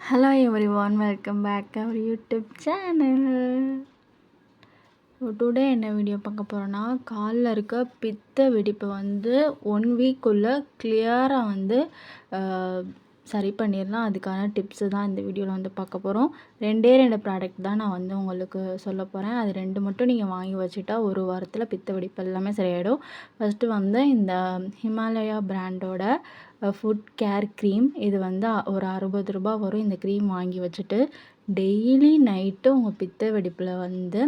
Hello everyone welcome back our YouTube channel so today என்ன video பார்க்க போகிறோன்னா காலில் இருக்க பித்த வெடிப்பை வந்து ஒன் வீக்குள்ளே கிளியராக வந்து சரி பண்ணிடலாம். அதுக்கான டிப்ஸு தான் இந்த வீடியோவில் வந்து பார்க்க போகிறோம் ரெண்டே ரெண்டு ப்ராடக்ட் தான் நான் வந்து உங்களுக்கு சொல்ல போகிறேன் அது ரெண்டு மட்டும் நீங்கள் வாங்கி வச்சுட்டா ஒரு வாரத்தில் பித்த வெடிப்பு எல்லாமே சரியாயிடும். ஃபஸ்ட்டு வந்து இந்த ஹிமாலயா பிராண்டோட ஃபுட் கேர் க்ரீம் இது வந்து ஒரு அறுபது ரூபா வரும். இந்த க்ரீம் வாங்கி வச்சுட்டு டெய்லி நைட்டு உங்கள் பித்த வெடிப்பில் வந்து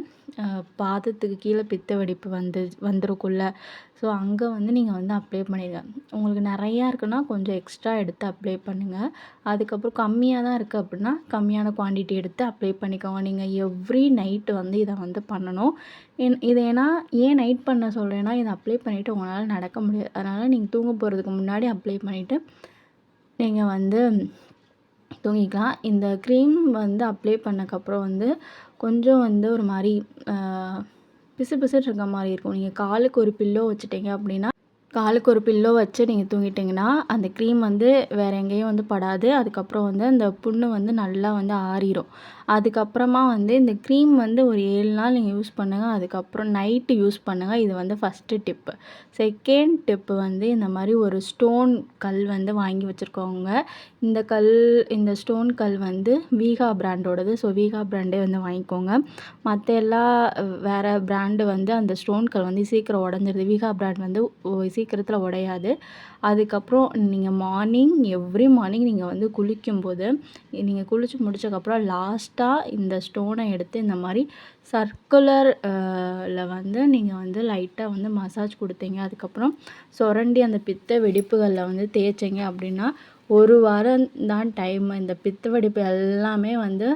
பாதத்துக்கு கீழே பித்த வெடிப்பு வந்து வந்துருக்குள்ள ஸோ அங்கே வந்து நீங்கள் வந்து அப்ளை பண்ணிடுங்க உங்களுக்கு நிறையா இருக்குன்னா கொஞ்சம் எக்ஸ்ட்ரா எடுத்து அப்ளை பண்ணுங்கள் அதுக்கப்புறம் கம்மியாக தான் இருக்குது அப்படின்னா கம்மியான குவான்டிட்டி எடுத்து அப்ளை பண்ணிக்கோங்க. நீங்கள் எவ்ரி நைட்டு வந்து இதை வந்து பண்ணணும். என் இது ஏன்னா ஏன் நைட் பண்ண சொல்கிறேன்னா இதை அப்ளை பண்ணிவிட்டு உங்களால் நடக்க முடியாது. அதனால் நீங்கள் தூங்க போகிறதுக்கு முன்னாடி அப்ளை பண்ணிவிட்டு நீங்கள் வந்து தூங்கிக்கலாம் இந்த க்ரீம் வந்து அப்ளை பண்ணக்கப்புறம் வந்து கொஞ்சம் வந்து ஒரு மாதிரி பிசு பிசுன்னு இருக்க மாதிரி இருக்கும். நீங்கள் காலுக்கு ஒரு பில்லோ வச்சுட்டீங்க அப்படின்னா காலுக்கு ஒரு பில்லோ வச்சு நீங்கள் தூங்கிட்டிங்கன்னா அந்த க்ரீம் வந்து வேறு எங்கேயும் வந்து படாது. அதுக்கப்புறம் வந்து அந்த புண்ணு வந்து நல்லா வந்து ஆறிடும் அதுக்கப்புறமா வந்து இந்த க்ரீம் வந்து ஒரு ஏழு நாள் நீங்கள் யூஸ் பண்ணுங்கள் அதுக்கப்புறம் நைட்டு யூஸ் பண்ணுங்கள் இது வந்து ஃபஸ்ட்டு டிப்பு செகண்ட் டிப்பு வந்து இந்த மாதிரி ஒரு ஸ்டோன் கல் வந்து வாங்கி வச்சுருக்கோங்க இந்த கல் இந்த ஸ்டோன் கல் வந்து வீகா பிராண்டோடது ஸோ வீகா பிராண்டே வந்து வாங்கிக்கோங்க. மற்ற எல்லா வேறு பிராண்டு வந்து அந்த ஸ்டோன் கல் வந்து சீக்கிரம் உடஞ்சிருது. வீகா பிராண்ட் வந்து சீக்கிரத்தில் உடையாது. அதுக்கப்புறம் நீங்கள் மார்னிங் எவ்ரி மார்னிங் நீங்கள் வந்து குளிக்கும்போது நீங்கள் குளித்து முடிச்சக்கப்புறம் லாஸ்ட்டாக இந்த ஸ்டோனை எடுத்து இந்த மாதிரி சர்க்குலரில் வந்து நீங்கள் வந்து லைட்டாக வந்து மசாஜ் கொடுத்தீங்க. அதுக்கப்புறம் சுரண்டி அந்த பித்த வெடிப்புகளில் வந்து தேய்ச்சிங்க அப்படின்னா ஒரு வாரம் தான் டைம் இந்த பித்த வெடிப்பு எல்லாமே வந்து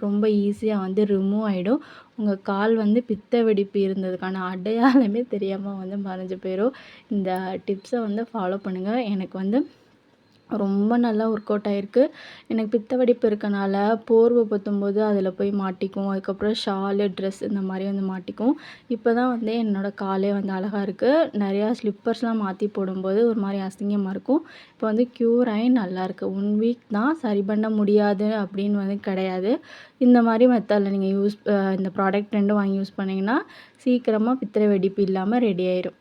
ரொம்ப ஈஸியாக வந்து ரிமூவ் ஆகிடும் உங்கள் கால் வந்து பித்த வெடிப்பு இருந்ததுக்கான அடையாளமே தெரியாமல் வந்து மறைஞ்சு போயிடும் இந்த டிப்ஸை வந்து ஃபாலோ பண்ணுங்கள் எனக்கு வந்து ரொம்ப நல்லா ஒர்க் அவுட் ஆகிருக்கு எனக்கு பித்த வெடிப்பு இருக்கனால போர்வை பற்றும்போது அதில் போய் மாட்டிக்கும் அதுக்கப்புறம் ஷாலு ட்ரெஸ் இந்த மாதிரி வந்து மாட்டிக்கும் இப்போ தான் வந்து என்னோடய காலே வந்து அழகாக இருக்குது நிறையா ஸ்லிப்பர்ஸ்லாம் மாற்றி போடும்போது ஒரு மாதிரி அசிங்கமாக இருக்கும். இப்போ வந்து க்யூர் ஆகி நல்லாயிருக்கு ஒன் வீக் தான் சரி பண்ண முடியாது அப்படின்னு வந்து கிடையாது. இந்த மாதிரி மெத்தடில் நீங்கள் யூஸ் இந்த ப்ராடக்ட் ரெண்டும் வாங்கி யூஸ் பண்ணிங்கன்னா சீக்கிரமாக பித்திரை வெடிப்பு இல்லாமல் ரெடி ஆயிரும்.